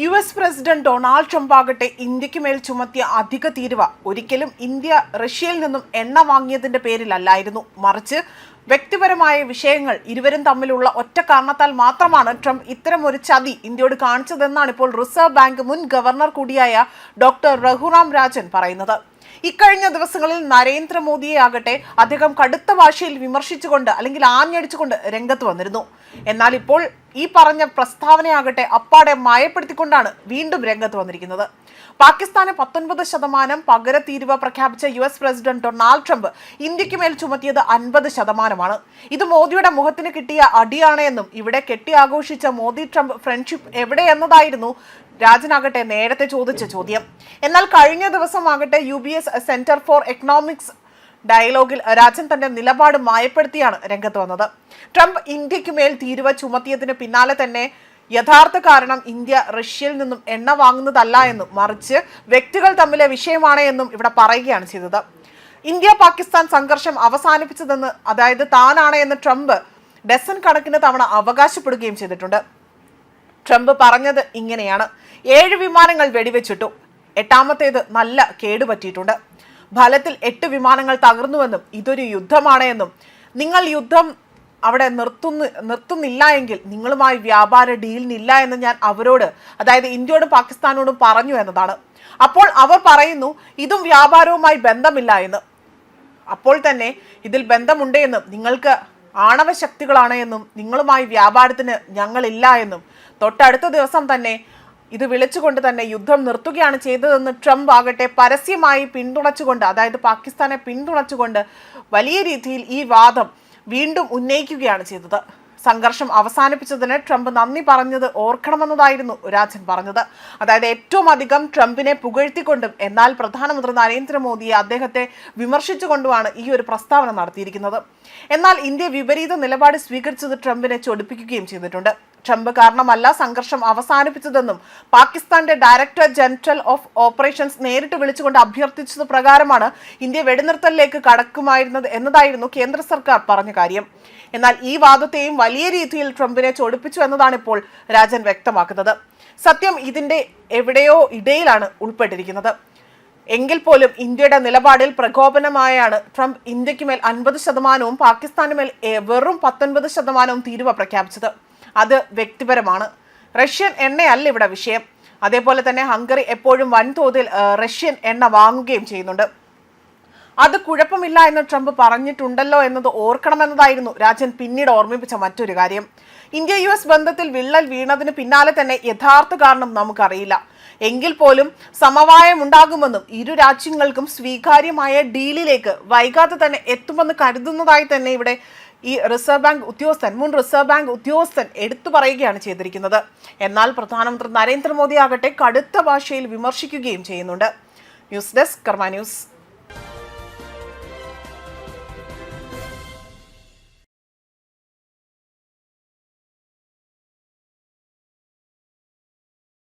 U S president Donald Trump ആകട്ടെ ഇന്ത്യയ്ക്ക് മേൽ ചുമത്തിയ അധിക തീരുവ ഒരിക്കലും ഇന്ത്യ റഷ്യയിൽ നിന്നും എണ്ണ വാങ്ങിയതിന്റെ പേരിലല്ലായിരുന്നു. മറിച്ച് വ്യക്തിപരമായ വിഷയങ്ങൾ ഇരുവരും തമ്മിലുള്ള ഒറ്റ കാരണത്താൽ മാത്രമാണ് ട്രംപ് ഇത്തരം ഒരു ചതി ഇന്ത്യയോട് കാണിച്ചതെന്നാണ് ഇപ്പോൾ റിസർവ് ബാങ്ക് മുൻ ഗവർണർ കൂടിയായ ഡോക്ടർ രഘുറാം രാജൻ പറയുന്നത്. ഇക്കഴിഞ്ഞ ദിവസങ്ങളിൽ നരേന്ദ്രമോദിയെ ആകട്ടെ അദ്ദേഹം കടുത്ത ഭാഷയിൽ വിമർശിച്ചുകൊണ്ട് അല്ലെങ്കിൽ ആഞ്ഞടിച്ചുകൊണ്ട് രംഗത്ത് വന്നിരുന്നു. എന്നാൽ ഇപ്പോൾ ഈ പറഞ്ഞ പ്രസ്താവനയാകട്ടെ അപ്പാടെ മയപ്പെടുത്തിക്കൊണ്ടാണ് വീണ്ടും രംഗത്ത് വന്നിരിക്കുന്നത്. പാകിസ്ഥാന് പത്തൊൻപത് ശതമാനം പകര തീരുവ പ്രഖ്യാപിച്ച U S president Donald Trump ഇന്ത്യയ്ക്ക് മേൽ ചുമത്തിയത് അൻപത് ശതമാനമാണ്. ഇത് മോദിയുടെ മുഖത്തിന് കിട്ടിയ അടിയാണ് എന്നും ഇവിടെ കെട്ടിയാഘോഷിച്ച മോദി ട്രംപ് ഫ്രണ്ട്ഷിപ്പ് എവിടെ എന്നതായിരുന്നു രാജനാകട്ടെ നേരത്തെ ചോദിച്ച ചോദ്യം. എന്നാൽ കഴിഞ്ഞ ദിവസമാകട്ടെ U B S Centre for Economics ഡയലോഗിൽ Rajan തന്റെ നിലപാട് മായപ്പെടുത്തിയാണ് രംഗത്ത് വന്നത്. ട്രംപ് ഇന്ത്യയ്ക്ക് മേൽ തീരുവ ചുമത്തിയതിന് പിന്നാലെ തന്നെ യഥാർത്ഥ കാരണം ഇന്ത്യ റഷ്യയിൽ നിന്നും എണ്ണ വാങ്ങുന്നതല്ല എന്നും മറിച്ച് വ്യക്തികൾ തമ്മിലെ വിഷയമാണ് എന്നും ഇവിടെ പറയുകയാണ് ചെയ്തത്. ഇന്ത്യ പാകിസ്ഥാൻ സംഘർഷം അവസാനിപ്പിച്ചതെന്ന് അതായത് താനാണ് എന്ന് ട്രംപ് ഡസൻ കണക്കിന് തവണ അവകാശപ്പെടുകയും ചെയ്തിട്ടുണ്ട്. ട്രംപ് പറഞ്ഞത് ഇങ്ങനെയാണ്. ഏഴ് വിമാനങ്ങൾ വെടിവെച്ചിട്ടു. എട്ടാമത്തേത് നല്ല കേടുപറ്റിയിട്ടുണ്ട്. ഫലത്തിൽ എട്ട് വിമാനങ്ങൾ തകർന്നുവെന്നും ഇതൊരു യുദ്ധമാണ് എന്നും. നിങ്ങൾ യുദ്ധം അവിടെ നിർത്തുന്നു നിർത്തുന്നില്ല എങ്കിൽ നിങ്ങളുമായി വ്യാപാര ഡീലിനില്ല എന്ന് ഞാൻ അവരോട് അതായത് ഇന്ത്യയോടും പാകിസ്ഥാനോടും പറഞ്ഞു എന്നതാണ്. അപ്പോൾ അവർ പറയുന്നു ഇതും വ്യാപാരവുമായി ബന്ധമില്ല എന്ന്. അപ്പോൾ തന്നെ ഇതിൽ ബന്ധമുണ്ട് എന്നും നിങ്ങൾക്ക് ആണവ ശക്തികളാണ് എന്നും നിങ്ങളുമായി വ്യാപാരത്തിന് ഞങ്ങളില്ല എന്നും. തൊട്ടടുത്ത ദിവസം തന്നെ ഇത് വിളിച്ചുകൊണ്ട് തന്നെ യുദ്ധം നിർത്തുകയാണ് ചെയ്തതെന്ന് ട്രംപ് ആകട്ടെ പരസ്യമായി പിന്തുണച്ചുകൊണ്ട് അതായത് പാകിസ്ഥാനെ പിന്തുണച്ചുകൊണ്ട് വലിയ രീതിയിൽ ഈ വാദം വീണ്ടും ഉന്നയിക്കുകയാണ് ചെയ്തത്. സംഘർഷം അവസാനിപ്പിച്ചതിന് ട്രംപ് നന്ദി പറഞ്ഞത് ഓർക്കണമെന്നതായിരുന്നു രാജൻ പറഞ്ഞത്. അതായത് ഏറ്റവും അധികം ട്രംപിനെ പുകഴ്ത്തിക്കൊണ്ടും എന്നാൽ പ്രധാനമന്ത്രി നരേന്ദ്രമോദിയെ അദ്ദേഹത്തെ വിമർശിച്ചുകൊണ്ടുമാണ് ഈ ഒരു പ്രസ്താവന നടത്തിയിരിക്കുന്നത്. എന്നാൽ ഇന്ത്യ വിപരീത നിലപാട് സ്വീകരിച്ചത് ട്രംപിനെ ചൊടിപ്പിക്കുകയും ചെയ്തിട്ടുണ്ട്. ട്രംപ് കാരണമല്ല സംഘർഷം അവസാനിപ്പിച്ചതെന്നും പാകിസ്ഥാന്റെ ഡയറക്ടർ ജനറൽ ഓഫ് ഓപ്പറേഷൻസ് നേരിട്ട് വിളിച്ചുകൊണ്ട് അഭ്യർത്ഥിച്ചത് പ്രകാരമാണ് ഇന്ത്യ വെടിനിർത്തലിലേക്ക് കടക്കുമായിരുന്നത് എന്നതായിരുന്നു കേന്ദ്ര സർക്കാർ പറഞ്ഞ കാര്യം. എന്നാൽ ഈ വാദത്തെയും വലിയ രീതിയിൽ ട്രംപിനെ ചൊടിപ്പിച്ചു എന്നതാണ് ഇപ്പോൾ രാജൻ വ്യക്തമാക്കുന്നത്. സത്യം ഇതിന്റെ എവിടെയോ ഇടയിലാണ് ഉൾപ്പെട്ടിരിക്കുന്നത്. എങ്കിൽ പോലും ഇന്ത്യയുടെ നിലപാടിൽ പ്രകോപനമായാണ് ട്രംപ് ഇന്ത്യയ്ക്ക് മേൽ അൻപത് ശതമാനവും പാകിസ്ഥാന് മേൽ വെറും പത്തൊൻപത് ശതമാനവും തീരുവ പ്രഖ്യാപിച്ചത്. അത് വ്യക്തിപരമാണ്. റഷ്യൻ എണ്ണയല്ല ഇവിടെ വിഷയം. അതേപോലെ തന്നെ ഹംഗറി എപ്പോഴും വൻതോതിൽ റഷ്യൻ എണ്ണ വാങ്ങുകയും ചെയ്യുന്നുണ്ട്. അത് കുഴപ്പമില്ല എന്ന് ട്രംപ് പറഞ്ഞിട്ടുണ്ടല്ലോ എന്നത് ഓർക്കണമെന്നതായിരുന്നു രാജൻ പിന്നീട് ഓർമ്മിപ്പിച്ച മറ്റൊരു കാര്യം. ഇന്ത്യ യു എസ് ബന്ധത്തിൽ വിള്ളൽ വീണതിന് പിന്നാലെ തന്നെ യഥാർത്ഥ കാരണം നമുക്കറിയില്ല. എങ്കിൽ പോലും സമവായം ഉണ്ടാകുമെന്നും ഇരു രാജ്യങ്ങൾക്കും സ്വീകാര്യമായ ഡീലിലേക്ക് വൈകാതെ തന്നെ എത്തുമെന്ന് കരുതുന്നതായി തന്നെ ഇവിടെ ഈ റിസർവ് ബാങ്ക് ഉദ്യോഗസ്ഥൻ മുൻ റിസർവ് ബാങ്ക് ഉദ്യോഗസ്ഥൻ എടുത്തു പറയുകയാണ് ചെയ്തിരിക്കുന്നത്. എന്നാൽ പ്രധാനമന്ത്രി നരേന്ദ്രമോദി ആകട്ടെ കടുത്ത ഭാഷയിൽ വിമർശിക്കുകയും ചെയ്യുന്നുണ്ട്. News desk Karma news.